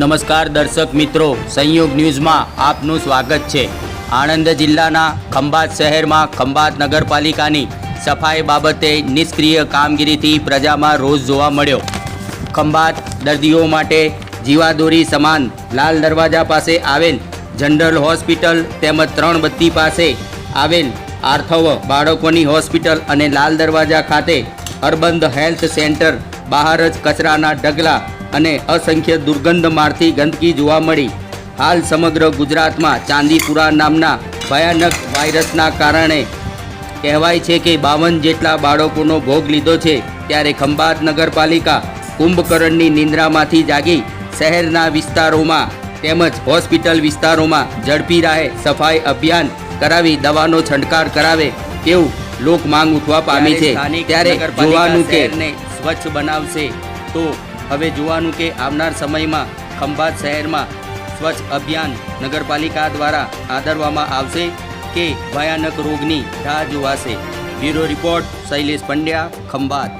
નમસ્કાર દર્શક મિત્રો, સંયોગ ન્યૂઝમાં આપનું સ્વાગત છે. આણંદ જિલ્લાના ખંભાત શહેરમાં ખંભાત નગરપાલિકાની સફાઈ બાબતે નિષ્ક્રિય કામગીરીથી પ્રજામાં રોષ જોવા મળ્યો. ખંભાત દર્દીઓ માટે જીવાદોરી સમાન લાલ દરવાજા પાસે આવેલ જનરલ હોસ્પિટલ તેમજ ત્રણ બત્તી પાસે આવેલ આર્થવ બાળકોની હોસ્પિટલ અને લાલ દરવાજા ખાતે અરબંધ હેલ્થ સેન્ટર બહાર જ કચરાના ઢગલા અને અસંખ્ય દુર્ગંધ મારતી ગંદકી જોવા મળી. હાલ સમગ્ર ગુજરાતમાં ચાંદીપુરા નામના ભયાનક વાયરસના કારણે કહેવાય છે કે બાવન જેટલા બાળકોનો ભોગ લીધો છે ત્યારે ખંભાત નગરપાલિકા કુંભકર્ણની નિંદ્રામાંથી જાગી શહેરના વિસ્તારોમાં તેમજ હોસ્પિટલ વિસ્તારોમાં ઝડપી રાહે સફાઈ અભિયાન કરાવી દવાનો છંટકાર કરાવે તેવું લોક માંગ ઉઠવા પામી છે ત્યારે જોવાનું કે સ્વચ્છ બનાવશે તો હવે જોવાનું કે આવનાર સમયમાં ખંભાત શહેરમાં સ્વચ્છ અભિયાન નગરપાલિકા દ્વારા આદરવામાં આવશે કે ભયાનક રોગની રાહ જોવાશે. Bureau report Shailesh Pandya, Khambhat.